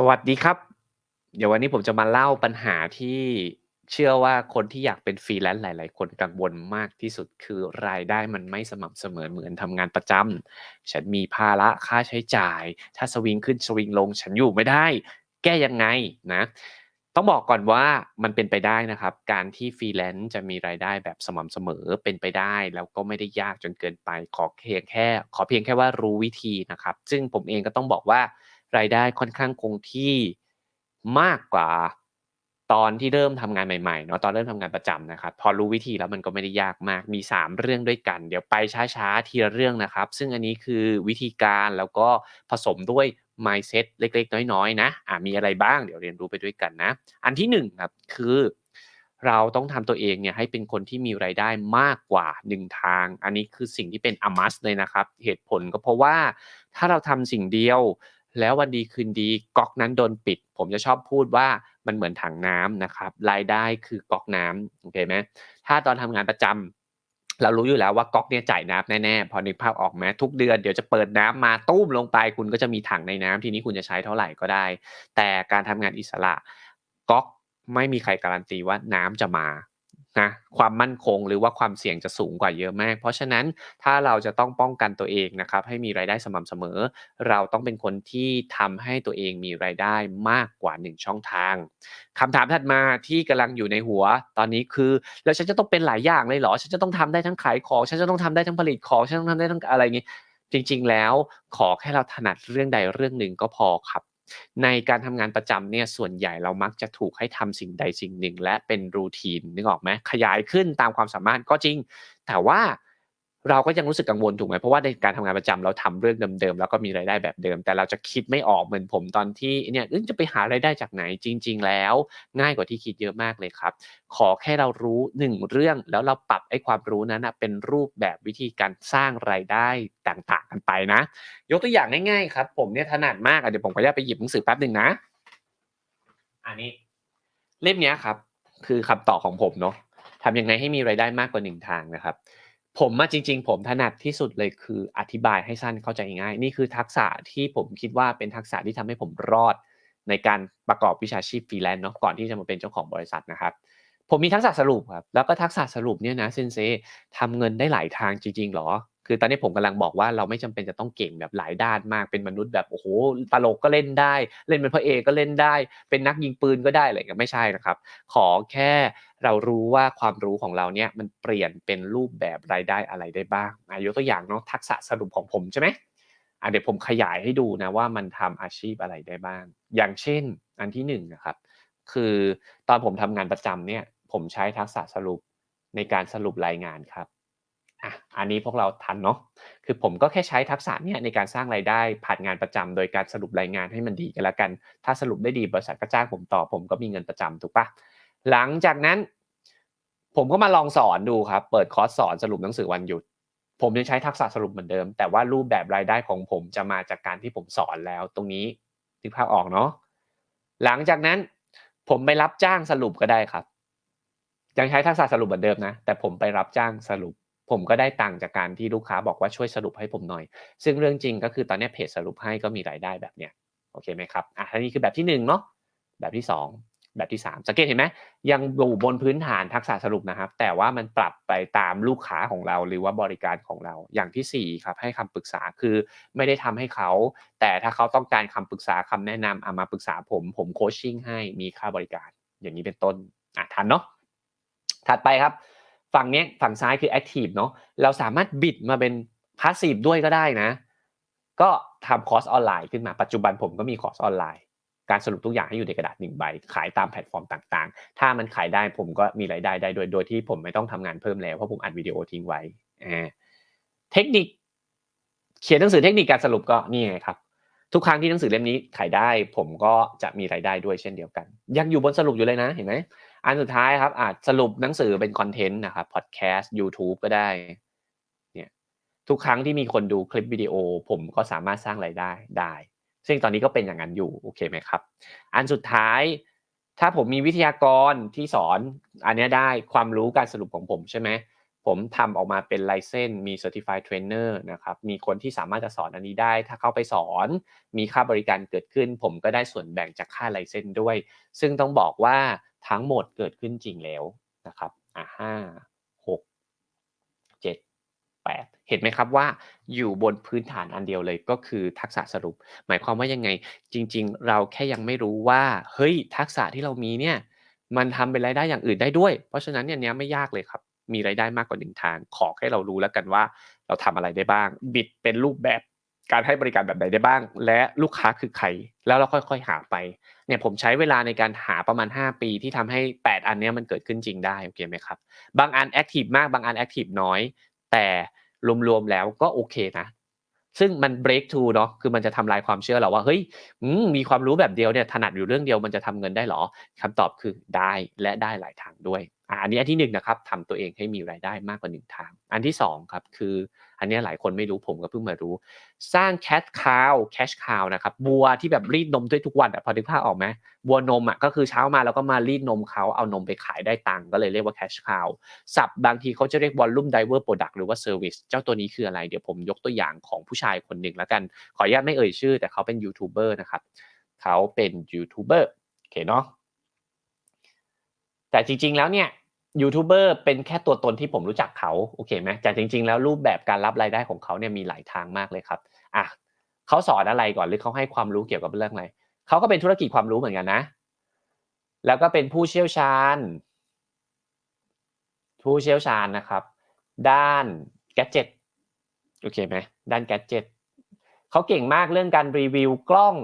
สวัสดีครับ เดี๋ยววันนี้ผมจะมาเล่าปัญหาที่เชื่อว่าคนที่อยากเป็น Freelance หลาย ๆ คนกังวลมากที่สุดคือรายได้มันไม่สม่ำเสมอเหมือนทำงานประจำฉันมีภาระค่าใช้จ่าย ถ้าสวิงขึ้นสวิงลง ฉันอยู่ไม่ได้ แก้ยังไงนะ ต้องบอกก่อนว่ามันเป็นไปได้นะครับ การที่ Freelance จะมีรายได้แบบสม่ำเสมอเป็นไปได้ แล้วก็ไม่ได้ยากจนเกินไปขอเพียงแค่ ขอเพียงแค่ว่ารู้วิธีนะครับ ซึ่งผมเองก็ต้องบอกว่า รายได้ค่อนข้างคงที่มากกว่าตอนที่เริ่มทำงานใหม่ๆเนาะตอนเริ่มทำงานประจำนะครับ พอรู้วิธีแล้วมันก็ไม่ได้ยากมากมี 3 เรื่องด้วยกัน เดี๋ยวไปช้าๆทีละเรื่องนะครับ ซึ่งอันนี้คือวิธีการแล้วก็ผสมด้วย mindset เล็กๆ น้อยๆ นะอ่ามีอะไรบ้างเดี๋ยวเรียนรู้ไปด้วยกันนะ อันที่1ครับคือ เราต้องทำตัวเองเนี่ยให้เป็นคนที่มีรายได้มากกว่า 1 ทาง อันนี้คือสิ่งที่เป็น a must เลยนะครับ เหตุผลก็เพราะว่าถ้าเราทำสิ่งเดียว แล้ววันดีคืนดีก๊อกนั้นโดนปิด ผมจะชอบพูดว่ามันเหมือนถังน้ำนะครับรายได้คือก๊อกน้ำโอเคไหมถ้าตอนทำงานประจำเรารู้อยู่แล้วว่าก๊อกเนี่ยจ่ายน้ำแน่ๆพอนึกภาพออกไหมทุกเดือนเดี๋ยวจะเปิดน้ำมาตู้มลงไป คุณก็จะมีถังในน้ำทีนี้คุณจะใช้เท่าไหร่ก็ได้ แต่การทำงานอิสระก๊อกไม่มีใครการันตีว่าน้ำจะมา นะความมั่นคงหรือว่าความเสี่ยงจะสูงกว่าเยอะมาก เพราะฉะนั้นถ้าเราจะต้องป้องกันตัวเองนะครับให้มีรายได้สม่ำเสมอ เราต้องเป็นคนที่ทำให้ตัวเองมีรายได้มากกว่า 1 ช่องทางคำถามถัดมาที่กำลังอยู่ในหัวตอนนี้คือ แล้วฉันจะต้องเป็นหลายอย่างเลยเหรอ ฉันจะต้องทำได้ทั้งขายของ ฉันจะต้องทำได้ทั้งผลิตของ ฉันต้องทำได้ทั้งอะไรงี้จริง ๆ แล้วขอแค่เราถนัดเรื่องใดเรื่องหนึ่งก็พอครับ ในการทำงานประจำเนี่ยส่วนใหญ่เรามักจะถูกให้ทำสิ่งใดสิ่งหนึ่ง และเป็นรูทีนนึกออกไหมขยายขึ้นตามความสามารถก็จริง แต่ว่า เราก็ยังรู้สึกกังวลถูกไหมเพราะว่าในการทำงานประจำเราทำเรื่องเดิมๆแล้วก็มีรายได้แบบเดิม แต่เราจะคิดไม่ออกเหมือนผมตอนที่เนี่ยเอ๊ะจะไปหารายได้จากไหนจริง ๆ แล้ว ง่ายกว่าที่คิดเยอะมากเลยครับ ขอแค่เรารู้1เรื่องแล้วเราปรับไอ้ความรู้นั้นน่ะเป็นรูปแบบวิธีการสร้างรายได้ต่างๆกันไปนะ ยกตัวอย่างง่ายๆครับ ผมเนี่ยถนัดมากอ่าเดี๋ยวผมขออนุญาตไปหยิบหนังสือแป๊บหนึ่งนะ อันนี้ เล่มเนี้ยครับ คือคำตอบของผมเนาะทำยังไงให้มีรายได้มากกว่า1ทางนะครับ ผมมาจริง ๆ ผมถนัดที่สุดเลยคืออธิบายให้สั้นเข้าใจง่าย นี่คือทักษะที่ผมคิดว่าเป็นทักษะที่ทำให้ผมรอด ในการประกอบวิชาชีพฟรีแลนซ์เนาะก่อนที่จะมาเป็นเจ้าของบริษัทนะครับ ผมมีทักษะสรุปครับแล้วก็ทักษะสรุปเนี่ยนะเซนเซทำเงินได้หลายทางจริงๆหรอ คือตอนนี้ผมกำลังบอกว่าเราไม่จำเป็นจะต้องเก่งแบบหลายด้านมากเป็นมนุษย์แบบโอ้โฮตลกก็เล่นได้ เล่นเป็นพระเอกก็เล่นได้ เป็นนักยิงปืนก็ได้อะไรอย่างเงี้ยไม่ใช่นะครับ ขอแค่เรารู้ว่าความรู้ของเราเนี่ยมันเปลี่ยนเป็นรูปแบบรายได้อะไรได้บ้างอายกตัวอย่างเนาะทักษะสรุปของผมใช่ไหมอ่าเดี๋ยวผมขยายให้ดูนะว่ามันทำอาชีพอะไรได้บ้าง อย่างเช่นอันที่1นะครับ คือตอนผมทำงานประจำเนี่ยผมใช้ทักษะสรุปในการสรุปรายงานครับ อะอันนี้พวกเราทันเนาะคือผมก็แค่ใช้ทักษะเนี่ยในการสร้างรายได้ผ่านงานประจำโดยการสรุปรายงานให้มันดีก็แล้วกัน ถ้าสรุปได้ดีบริษัทก็จ้างผมต่อผมก็มีเงินประจำถูกปล่าหลังจากนั้นผมก็มาลองสอนดูครับ เปิดคอร์สสอนสรุปหนังสือวันหยุด ผมยังใช้ทักษะสรุปเหมือนเดิม แต่ว่ารูปแบบรายได้ของผมจะมาจากการที่ผมสอนแล้ว ตรงนี้นึกภาพออกเนาะ หลังจากนั้นผมไปรับจ้างสรุปก็ได้ครับ ยังใช้ทักษะสรุปเหมือนเดิมนะ แต่ผมไปรับจ้างสรุป ผมก็ได้ตังค์จากการที่ลูกค้าบอกว่าช่วยสรุปให้ผมหน่อย ซึ่งเรื่องจริงก็คือตอนนี้เพจสรุปให้ก็มีรายได้แบบเนี้ยโอเคไหมครับอ่าอันนี้คือแบบที่1เนาะแบบที่ 2 แบบที่ 3 สังเกตเห็นไหมยังอยู่บนพื้นฐานทักษะสรุปนะครับ แต่ว่ามันปรับไปตามลูกค้าของเราหรือว่าบริการของเราอย่างที่ 4 ครับ ให้คำปรึกษาคือไม่ได้ทำให้เขา แต่ถ้าเขาต้องการคำปรึกษาคำแนะนำอะมาปรึกษาผมผมโคชชิ่งให้มีค่าบริการอย่างนี้เป็นต้นอ่าทันเนาะถัดไปครับ ฝั่งนี้ฝั่งซ้ายคือแอ็กทิฟเนาะเราสามารถบิดมาเป็นพาสซีฟด้วยก็ได้นะ ก็ทำคอร์สออนไลน์ขึ้นมาปัจจุบันผมก็มีคอร์สออนไลน์ การสรุปทุกอย่างให้อยู่ในกระดาษ1ใบ ขายตามแพลตฟอร์มต่างๆ ถ้ามันขายได้ผมก็มีรายได้ได้โดยโดยที่ผมไม่ต้องทำงานเพิ่มแล้วเพราะผมอัดวิดีโอทิ้งไว้เทคนิค เขียนหนังสือเทคนิคการสรุปก็นี่ไงครับทุกครั้งที่หนังสือเล่มนี้ขายได้ ผมก็จะมีรายได้ด้วยเช่นเดียวกัน ยังอยู่บนสรุปอยู่เลยนะเห็นไหม อันสุดท้ายครับอาจสรุปหนังสือเป็นคอนเทนต์นะครับพอดแคสต์ยูทูบก็ได้เนี่ยทุกครั้งที่มีคนดูคลิปวิดีโอ ผมก็สามารถสร้างรายได้ได้ ซึ่งตอนนี้ก็เป็นอย่างนั้นอยู่โอเคไหมครับ อันสุดท้าย ถ้าผมมีวิทยากรที่สอนอันนี้ได้ความรู้การสรุปของผมใช่ไหมผผมทำออกมาเป็นไลเซนมี Certified Trainer นะครับ มีคนที่สามารถจะสอนอันนี้ได้ ถ้าเข้าไปสอน มีค่าบริการเกิดขึ้น ผมก็ได้ส่วนแบ่งจากค่าไลเซนด้วย ซึ่งต้องบอกว่า ทั้งหมดเกิดขึ้นจริงแล้วนะครับอะห้าหกเจ็ดแปดเห็นไหมครับว่าอยู่บนพื้นฐานอันเดียวเลยก็คือทักษะสรุป หมายความว่ายังไงจริง ๆ เราแค่ยังไม่รู้ว่าเฮ้ยทักษะที่เรามีเนี่ยมันทำเป็นรายได้อย่างอื่นได้ด้วย เพราะฉะนั้นเนี่ยเนี้ยไม่ยากเลยครับ มีรายได้มากกว่าหนึ่งทาง ขอให้เรารู้แล้วกันว่า เราทำอะไรได้บ้าง บิดเป็นรูปแบบ การให้บริการแบบไหนได้บ้าง และลูกค้าคือใคร แล้วเราค่อยๆหาไป เนี่ยผมใช้เวลาในการหาประมาณ 5 ปีที่ทำให้ 8 อันนี้มันเกิดขึ้นจริงได้โอเคไหมครับ บางอันแอคทีฟมากบางอันแอคทีฟน้อย แต่รวมๆแล้วก็โอเคนะ ซึ่งมัน break t h r o u เนาะคือมันจะทำลายความเชื่อเราว่าเฮ้ยมมีความรู้แบบเดียวเนี่ยถนัดอยู่เรื่องเดียวมันจะทำเงินได้เหรอคำตอบคือได้และได้หลายทางด้วย อันนี้อันที่หนึ่งนะครับทำตัวเองให้มีรายได้มากกว่าหนึ่งทาง อันที่สองครับคือ อันนี้หลายคนไม่รู้ผมก็เพิ่งมารู้ สร้าง cash cow cash cow นะครับบัวที่แบบรีดนมด้วยทุกวันอะพอนึกภาพออกไหมบัวนมอะก็คือเช้ามาแล้วก็มารีดนมเขาเอานมไปขายได้ตังค์ก็เลยเรียกว่า cash cow ศัพท์บางทีเขาจะเรียก volume driver product หรือว่า service เจ้าตัวนี้คืออะไรเดี๋ยวผมยกตัวอย่างของผู้ชายคนหนึ่งแล้วกัน ขออนุญาตไม่เอ่ยชื่อ แต่เขาเป็นยูทูบเบอร์นะครับเขาเป็นยูทูบเบอร์โอเคเนาะ แต่จริง ๆ แล้วเนี่ยยูทูบเบอร์เป็นแค่ตัวตนที่ผมรู้จักเขาโอเคไหมแต่จริง ๆ แล้วรูปแบบการรับรายได้ของเขาเนี่ยมีหลายทางมากเลยครับอะเขาสอนอะไรก่อนหรือเขาให้ความรู้เกี่ยวกับเรื่องอะไรเขาก็เป็นธุรกิจความรู้เหมือนกันนะ แล้วก็เป็นผู้เชี่ยวชาญ ผู้เชี่ยวชาญนะครับ ด้านแกจิตโอเคไหมด้านแกจิตเขาเก่งมากเรื่องการรีวิวกล้อง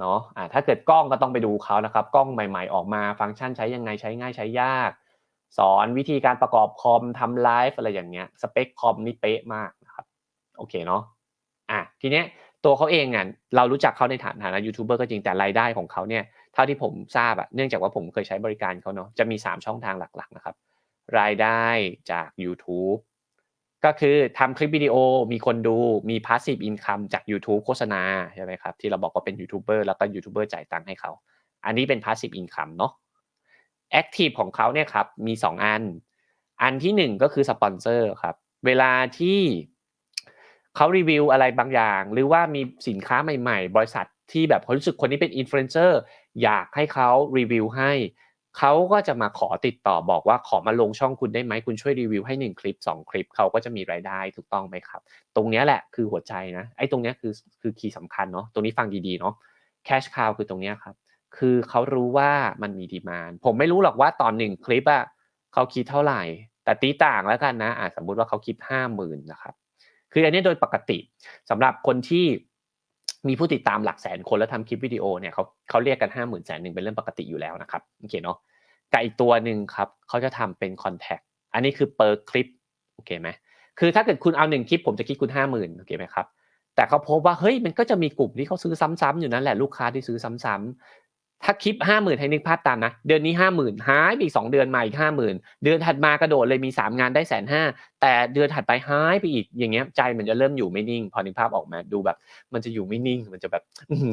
เนาะถ้าเกิดกล้องก็ต้องไปดูเขานะครับ กล้องใหม่ ๆออกมา ฟังก์ชันใช้ยังไงใช้ง่ายใช้ยาก สอนวิธีการประกอบคอมทำไลฟ์อะไรอย่างเงี้ยสเปคคอมนี่เป๊ะมากนะครับโอเคเนาะอะทีเนี้ยตัวเขาเองอะเรารู้จักเขาในฐานะยูทูบเบอร์ก็จริงแต่รายได้ของเขาเนี่ยเท่าที่ผมทราบอะเนื่องจากว่าผมเคยใช้บริการเขาเนาะจะมี 3 ช่องทางหลักๆนะครับรายได้จาก YouTube ก็คือทำคลิปวิดีโอมีคนดูมี passive income จาก YouTube โฆษณาใช่ไหมครับที่เราบอกว่าเป็นยูทูบเบอร์แล้วก็ยูทูบเบอร์จ่ายตังค์ให้เขา อันนี้เป็น passive income เนาะ active ของเขาเนี่ยครับมี 2 อัน อันที่ 1 ก็คือสปอนเซอร์ครับ เวลาที่เขารีวิวอะไรบางอย่าง หรือว่ามีสินค้าใหม่ ๆ บริษัทที่แบบเขารู้สึกคนนี้เป็นอินฟลูเอนเซอร์อยากให้เขารีวิวให้ เขาก็จะมาขอติดต่อบอกว่าขอมาลงช่องคุณได้ไหมคุณช่วยรีวิวให้ 1 คลิป 2 คลิปเขาก็จะมีรายได้ถูกต้องไหมครับ ตรงนี้แหละคือหัวใจนะไอ้ตรงนี้คือคือคีย์สำคัญเนาะตรงนี้ฟังดีๆเนาะแคชคาวคือตรงนี้ครับคือเขารู้ว่ามันมีดีมานผมไม่รู้หรอกว่าตอนหนึ่งคลิปอะเขาคิดเท่าไหร่ แต่ตีต่างแล้วกันนะอาสมมุติว่าเขาคิดห้าหมื่นนะครับคืออันนี้โดยปกติสำหรับคนที่ มีผู้ติดตามหลักแสนคนแล้วทำคลิปวิดีโอเนี่ยเขาเขาเรียกกันห้าหมื่นแสนหนึ่งเป็นเรื่องปกติอยู่แล้วนะครับโอเคเนาะกับอีกตัวหนึ่งครับเขาจะทำเป็นคอนแทคอันนี้คือเปอร์คลิปโอเคไหมคือถ้าเกิดคุณเอาหนึ่งคลิปผมจะคิดคุณห้าหมื่นโอเคไหมครับแต่เขาพบว่าเฮ้ยมันก็จะมีกลุ่มที่เขาซื้อซ้ำๆอยู่นั่นแหละลูกค้าที่ซื้อซ้ำๆ ถ้าคลิปห้าหมื่นให้นึกภาพตามนะ เดือนนี้ห้าหมื่นหายไปอีกสองเดือนมาอีกห้าหมื่นเดือนถัดมากระโดดเลยมีสามงานได้แสนห้าแต่เดือนถัดไปหายไปอีกอย่างเงี้ยใจมันจะเริ่มอยู่ไม่นิ่ง พอนึกภาพออกมาดูแบบ มันจะอยู่ไม่นิ่งมันจะแบบ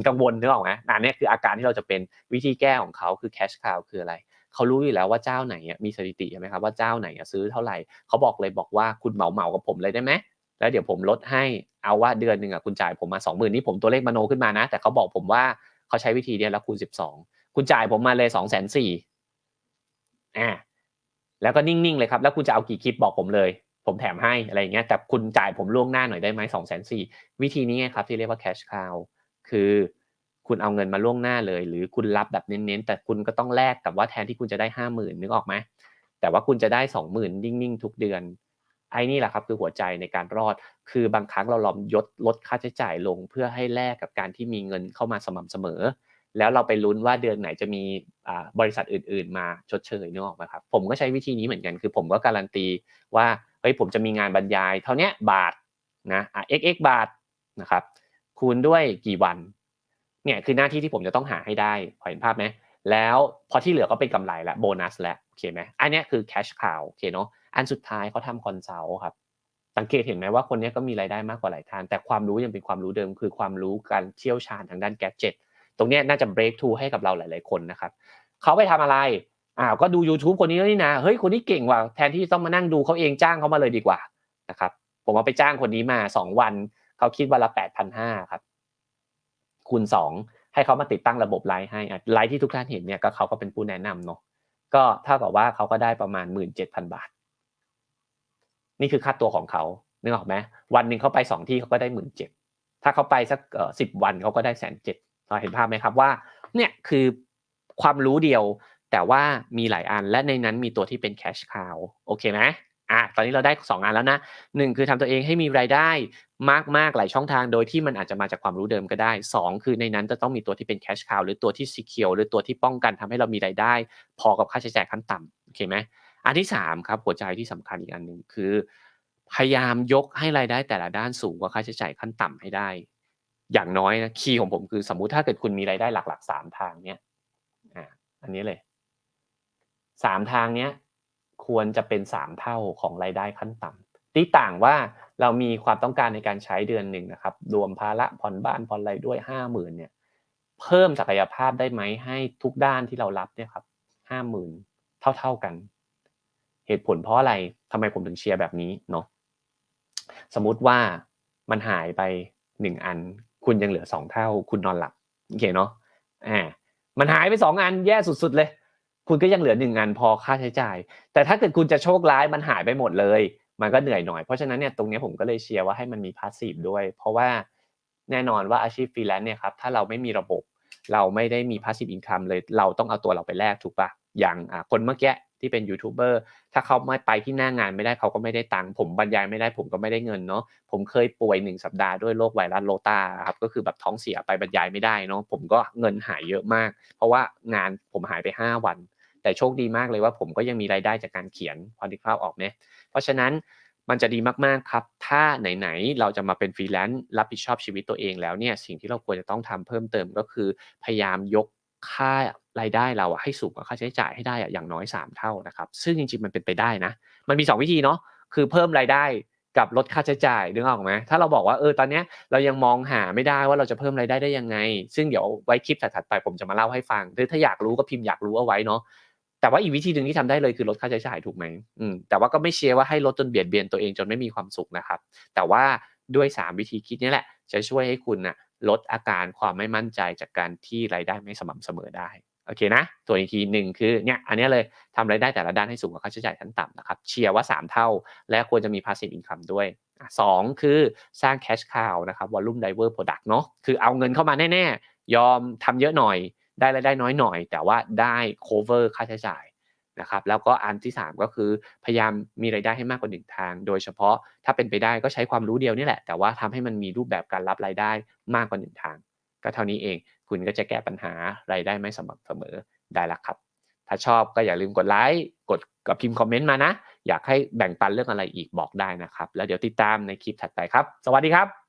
กังวลนึกออกไหมนั่นนี่คืออาการที่เราจะเป็นวิธีแก้ของเขาคือ cash cow คืออะไรเขารู้อยู่แล้วว่าเจ้าไหนมีสถิติใช่ไหมครับว่าเจ้าไหนซื้อเท่าไหร่เขาบอกเลยบอกว่าคุณเหมาเหมากับผมเลยได้ไหมแล้วเดี๋ยวผมลดให้เอาว่าเดือนหนึ่งอะคุณจ่ายผมมาสองหมื่นนี่ผมตัวเลขมโนขึ้นมานะ แต่เขาบอกผมว่า เขาใช้วิธีเนี้ยแล้วคูณสิบสองคุณจ่ายผมมาเลยสองแสนสี่อ่าแล้วก็นิ่งๆเลยครับ แล้วคุณจะเอากี่คลิปบอกผมเลย ผมแถมให้อะไรอย่างเงี้ยแต่คุณจ่ายผมล่วงหน้าหน่อยได้ไหมสองแสนสี่วิธีนี้ครับที่เรียกว่า cash cow คือคุณเอาเงินมาล่วงหน้าเลย หรือคุณรับแบบเน้นๆ แต่คุณก็ต้องแลกกับว่าแทนที่คุณจะได้ห้าหมื่นนึกออกไหมแต่ว่าคุณจะได้สองหมื่นนิ่งๆ ทุกเดือน ไอ้นี่แหละครับคือหัวใจในการรอด คือบางครั้งเราลองยดลดค่าใช้จ่ายลง เพื่อให้แลกกับการที่มีเงินเข้ามาสม่ำเสมอ แล้วเราไปลุ้นว่าเดือนไหนจะมีบริษัทอื่น ๆ มาชดเชยนึกออกไหมครับผมก็ใช้วิธีนี้เหมือนกันคือ ผมก็การันตีว่าเฮ้ยผมจะมีงานบรรยาย เท่านี้บาทนะอะ xx บาทนะครับคูณด้วยกี่วันเนี่ยคือหน้าที่ที่ผมจะต้องหาให้ได้เห็นภาพไหม แล้วพอที่เหลือก็เป็นกำไรและโบนัสแล้วโอเคไหมอันนี้คือ cash cow โอเคเนาะอันสุดท้ายเขาทำคอนซัลท์ครับสังเกตเห็นไหมว่าคนนี้ก็มีรายได้มากกว่าหลายทางแต่ความรู้ยังเป็นความรู้เดิม คือความรู้การเชี่ยวชาญทางด้านแกจิตตรงนี้น่าจะ break through ให้กับเราหลาย ๆคนนะครับเขาไปทำอะไรอ้าวก็ดู YouTube คนนี้นี่นะเฮ้ยคนนี้เก่งว่ะแทนที่ต้องมานั่งดูเขาเองจ้างเขามาเลยดีกว่านะครับผมเอาไปจ้างคนนี้มาสองวันเขาคิดวันละแปดพันห้าครับคูณสอง ให้เขามาติดตั้งระบบไลฟ์ให้ไลฟ์ที่ทุกท่านเห็นเนี่ยก็เขาก็เป็นผู้แนะนำเนาะก็เท่ากับว่าเขาก็ได้ประมาณหมื่นเจ็ดพันบาท นี่คือค่าตัวของเขานึกออกไหมวันหนึ่งเขาไปสองที่เขาก็ได้หมื่นเจ็ดถ้าเขาไปสักสิบวันเขาก็ได้แสนเจ็ดเราเห็นภาพไหมครับว่า เนี่ยคือความรู้เดียวแต่ว่ามีหลายอันและในนั้นมีตัวที่เป็นแคชคาวโอเคไหม อะตอนนี้เราได้2อันแล้วนะหนึ่งคือทำตัวเองให้มีรายได้มากๆหลายช่องทางโดยที่มันอาจจะมาจากความรู้เดิมก็ได้ 2 คือในนั้นจะต้องมีตัวที่เป็นแคชคาวหรือตัวที่ซีเคียวหรือตัวที่ป้องกันทำให้เรามีรายได้ พอกับค่าใช้จ่ายขั้นต่ำโอเคไหมอันที่3ครับหัวใจที่สำคัญอีกอันหนึ่งคือ พยายามยกให้รายได้แต่ละด้านสูงกว่าค่าใช้จ่ายขั้นต่ำให้ได้ อย่างน้อยนะคีย์ของผมคือสมมุติถ้าเกิดคุณมีรายได้หลักๆสามทางเนี้ยอ่าอันนี้เลยสามทางเนี้ย ควรจะเป็นสามเท่าของรายได้ขั้นต่ำที่ต่างว่าเรามีความต้องการในการใช้เดือนหนึ่งนะครับ รวมภาระผ่อนบ้านผ่อนอะไรด้วยห้าหมื่นเนี่ย เพิ่มศักยภาพได้ไหมให้ทุกด้านที่เรารับเนี่ยครับห้าหมื่นเท่าๆกัน เหตุผลเพราะอะไรทำไมผมถึงเชียร์แบบนี้เนาะสมมุติว่ามันหายไปหนึ่งอัน คุณยังเหลือสองเท่า คุณนอนหลับโอเคเนาะอ่ามันหายไปสองอันแย่สุดๆเลย คุณก็ยังเหลือหนึ่งงานพอค่าใช้จ่าย แต่ถ้าเกิดคุณจะโชคร้ายมันหายไปหมดเลย มันก็เหนื่อยหน่อย เพราะฉะนั้นเนี่ยตรงนี้ผมก็เลยเชียร์ว่าให้มันมีพาสซีฟด้วย เพราะว่าแน่นอนว่าอาชีพฟรีแลนซ์เนี่ยครับถ้าเราไม่มีระบบ เราไม่ได้มีพาสซีฟอินคัมเลยเราต้องเอาตัวเราไปแลกถูกปะอย่างคนเมื่อกี้ที่เป็นยูทูบเบอร์ถ้าเขาไม่ไปที่หน้างานไม่ได้เขาก็ไม่ได้ตังค์ผมบรรยายไม่ได้ผมก็ไม่ได้เงินเนาะผมเคยป่วยหนึ่งสัปดาห์ด้วยโรคไวรัสโลตาครับก็คือแบบท้องเสียไปบรรยายไม่ได้เนาะผมก็เงินหายเยอะมาก เพราะว่างานผมหายไป 5 วัน แต่โชคดีมากเลยว่าผมก็ยังมีรายได้จากการเขียนพอดีคร่าวออกเนี่ยเพราะฉะนั้นมันจะดีมากๆครับ ถ้าไหนๆ เราจะมาเป็นฟรีแลนซ์รับผิดชอบชีวิตตัวเองแล้วเนี่ย สิ่งที่เราควรจะต้องทำเพิ่มเติมก็คือ พยายามยกค่ารายได้เราให้สูงกว่าค่าใช้จ่ายให้ได้อย่างน้อย 3 เท่านะครับ ซึ่งจริงๆ มันเป็นไปได้นะ มันมี 2 วิธีเนาะ คือเพิ่มรายได้กับลดค่าใช้จ่ายนึกออกไหมถ้าเราบอกว่าเออตอนนี้เรายังมองหาไม่ได้ว่าเราจะเพิ่มรายได้ได้ยังไง ซึ่งเดี๋ยวไว้คลิปถัดๆไปผมจะมาเล่าให้ฟัง หรือถ้าอยากรู้ก็พิมพ์อยากรู้เอาไว้เนาะ แต่ว่าอีกวิธีหนึ่งที่ทำได้เลยคือลดค่าใช้จ่ายถูกไหมอืมแต่ว่าก็ไม่เชียร์ว่าให้ลดจนเบียดเบียนตัวเองจนไม่มีความสุขนะครับ แต่ว่าด้วย 3 วิธีคิดนี้แหละ จะช่วยให้คุณนะลดอาการความไม่มั่นใจจากการที่รายได้ไม่สม่ำเสมอได้โอเคนะตัวอีกทีหนึ่งคือเนี่ยอันนี้เลยทำรายได้แต่ละด้านให้สูงกว่าค่าใช้จ่ายขั้นต่ำนะครับเชียร์ว่า 3 เท่า และควรจะมี passive income ด้วยสองคือสร้าง cash cow นะครับ volume driver product เนาะคือเอาเงินเข้ามาแน่ ๆ ยอมทำเยอะหน่อย ได้รายได้น้อยหน่อย แต่ว่าได้ cover ค่าใช้จ่ายนะครับแล้วก็อันที่ 3 ก็คือพยายามมีรายได้ให้มากกว่าหนึ่งทาง โดยเฉพาะถ้าเป็นไปได้ก็ใช้ความรู้เดียวนี่แหละ แต่ว่าทำให้มันมีรูปแบบการรับรายได้มากกว่าหนึ่งทาง ก็เท่านี้เองคุณก็จะแก้ปัญหารายได้ไม่สม่ำเสมอได้แล้วครับ ถ้าชอบก็อย่าลืมกดไลค์กดกับพิมพ์คอมเมนต์มานะ อยากให้แบ่งปันเรื่องอะไรอีกบอกได้นะครับ แล้วเดี๋ยวติดตามในคลิปถัดไปครับ สวัสดีครับ